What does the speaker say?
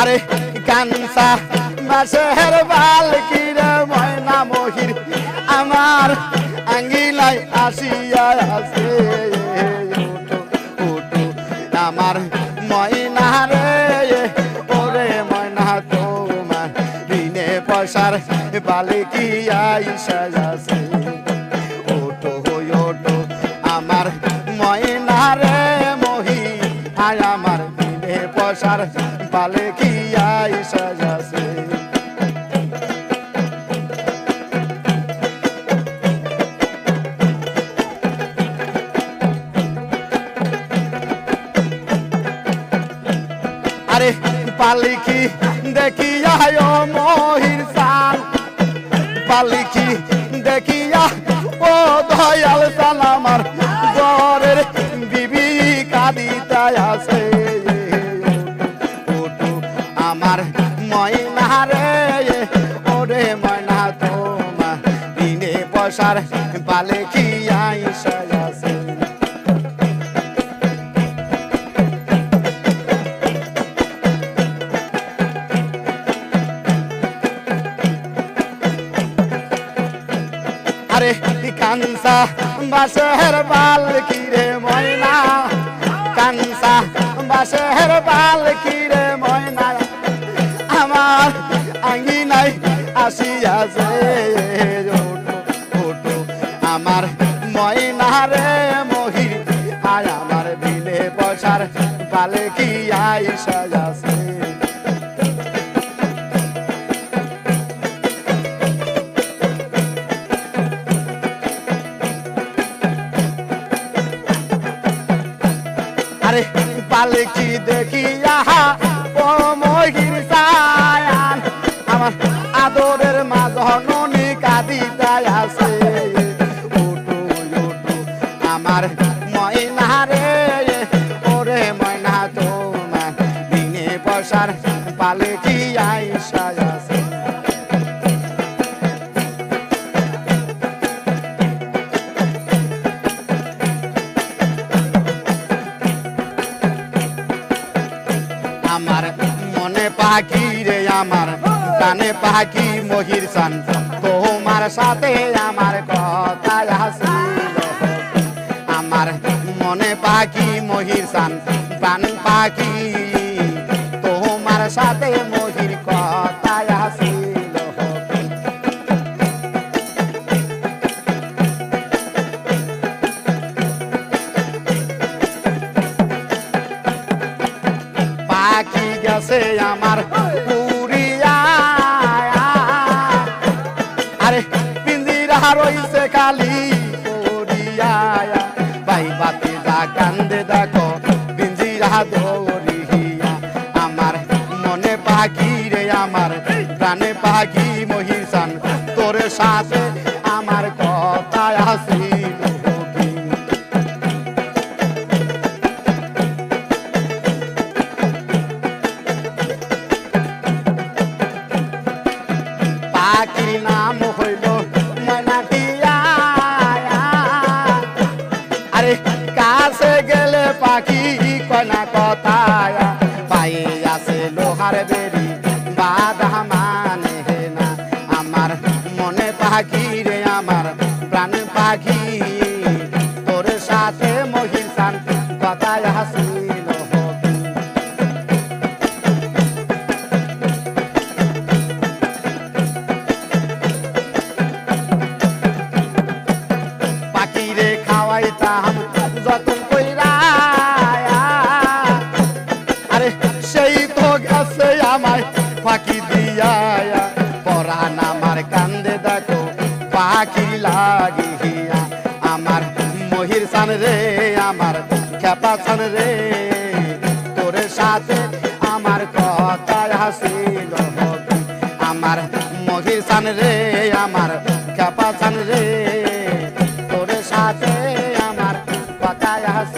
আরে কানসা মাসের বাল কিরে ময়না মহির, আমার আঙ্গিলাই আসিয়া ওঠো আমার ময়না রে, ওরে ময়না, তোমার দিনে পয়সার বালে কি আইসা আছে। ওটো হই ওটো আমার ময়না রে মহি আয় আমার দিনে পয়সার বালে কি আইসা আছে আরে পালিকি দেখিয়া ও মহির সান পালিকি দেখিয়া ও দয়াল সান আমার ঘরের বিবি কাদিতায় আছে পয়সার পালে কি আইসা আছে? আরে কানসা বাসের বাল কিরে ময়না? কানসা বাসের বাল কিরে ময়না? আমার আঙ্গিনাই আসিয়াছে পয়সার কি আইসা যাচ্ছে আরে পালকি দেখি আহা আমার। মনে পাখি রে আমার, কানে পাখি মহির সান তোমার সাথে আমার কথা আসিল। আমার মনে পাখি মহির সান প্রাণ পাখি, তোমার সাথে মহির কথা গেছে আমার উড়িয়া আরে, পিঞ্জিরা রইছে খালি পড়িয়া। ভাই বাতি যা কান্দে দেখো, পিঞ্জিরা দৌড়িয়া। আমার মনে পাখি রে, আমার প্রাণে পাখি মহিষান, তোর সাথে নাম হইল ময়নাটিয়া। আরে কাছে গেলে পাখি কনা কথায়। পায়ে পাখি লাগিয়া আমার মহির সান রে, আমার খেপা সান রে। তোর সাথে আমার কথা হাসিল আমার মহির সান রে, আমার খেপা সান রে। তোর সাথে আমার কথা হাসি